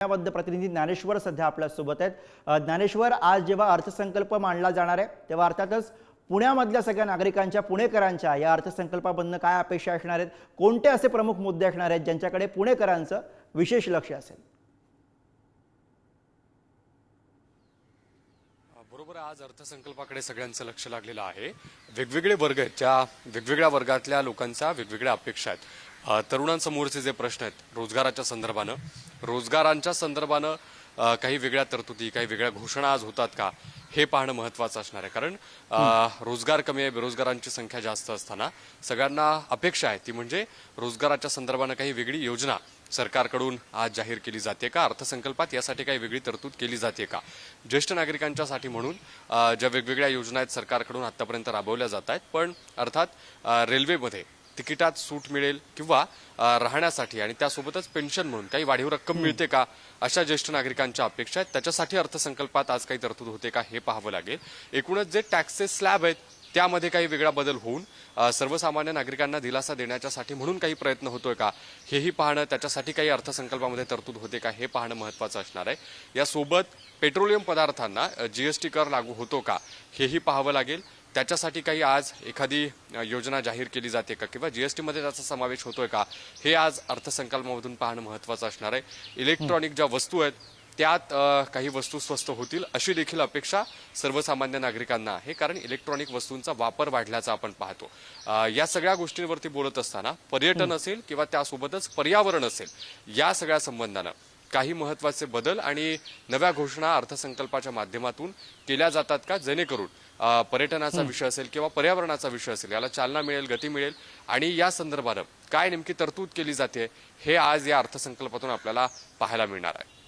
पुण्यामध्ये प्रतिनिधी ज्ञानेश्वर सध्या आपल्यासोबत आहेत. ज्ञानेश्वर आज जेव्हा अर्थसंकल्प मांडला जाणार आहे तेव्हा अर्थातच पुण्यामधल्या सगळ्या नागरिकांच्या पुणेकरांच्या या अर्थसंकल्पाबद्दल काय अपेक्षा असणार आहेत? कोणते असे प्रमुख मुद्दे असणार आहेत ज्यांच्याकडे पुणेकरांचं विशेष लक्ष असेल? बरोबर आज अर्थसंकल्पाकडे सगळ्यांचं लक्ष लागलेलं आहे. वेगवेगळे वर्ग आहेत ज्या वेगवेगळ्या वर्गातल्या लोकांच्या वेगवेगळ्या अपेक्षा आहेत. तरुणांसमोरचे जे प्रश्न आहेत रोजगाराच्या संदर्भानं रोजगारांच्या संदर्भानं काही वेगळ्या तरतुदी काही वेगळ्या घोषणा आज होतात का हे पाहणं महत्वाचं असणार आहे. कारण रोजगार कमी आहे बेरोजगारांची संख्या जास्त असताना सगळ्यांना अपेक्षा आहे. ती म्हणजे रोजगाराच्या संदर्भानं काही वेगळी योजना सरकारकडून आज जाहीर केली जाते का अर्थसंकल्पात यासाठी काही वेगळी तरतूद केली जाते का? ज्येष्ठ नागरिकांच्यासाठी म्हणून ज्या वेगवेगळ्या योजना आहेत सरकारकडून आतापर्यंत राबवल्या जात आहेत पण अर्थात रेल्वेमध्ये तिकिटात सूट मिळेल किंवा राहण्यासाठी आणि त्यासोबतच पेन्शन म्हणून काही वाढीव रक्कम मिळते का अशा ज्येष्ठ नागरिकांच्या अपेक्षा आहेत. त्याच्यासाठी अर्थसंकल्पात आज काही तरतूद होते का हे पाहावं लागेल. एकूणच जे टॅक्सेस स्लॅब आहेत त्यामध्ये काही वेगळा बदल होऊन सर्वसामान्य नागरिकांना दिलासा देण्याच्यासाठी म्हणून काही प्रयत्न होतोय का हेही पाहणं त्याच्यासाठी काही अर्थसंकल्पामध्ये तरतूद होते का हे पाहणं महत्वाचं असणार आहे. यासोबत पेट्रोलियम पदार्थांना जीएसटी कर लागू होतो का हेही पाहावं लागेल. त्याच्यासाठी काही आज एखादी योजना जाहीर केली जाते का? किंवा जीएसटी मध्ये त्याचा समावेश होतोय का? हे आज अर्थसंकल्पामधून पाहणं महत्वाचं असणार आहे. इलेक्ट्रॉनिक ज्या वस्तू आहेत त्यात काही वस्तू स्वस्त होतील अशी देखील अपेक्षा सर्वसामान्य नागरिकांना आहे. कारण इलेक्ट्रॉनिक वस्तूंचा वापर वाढल्याचा आपण पाहतो. या सगळ्या गोष्टींवरती बोलत असताना पर्यटन असेल किंवा त्यासोबतच पर्यावरण असेल या सगळ्या संबंधानं काही महत्त्वाचे बदल आणि नव्या घोषणा अर्थसंकल्पाच्या माध्यमातून केल्या जातात का? जेणेकरून पर्यटनाचा विषय असेल किंवा पर्यावरणाचा विषय असेल याला चालना मिळेल गती मिळेल आणि या संदर्भानं काय नेमकी तरतूद केली जाते हे आज या अर्थसंकल्पातून आपल्याला पाहायला मिळणार आहे.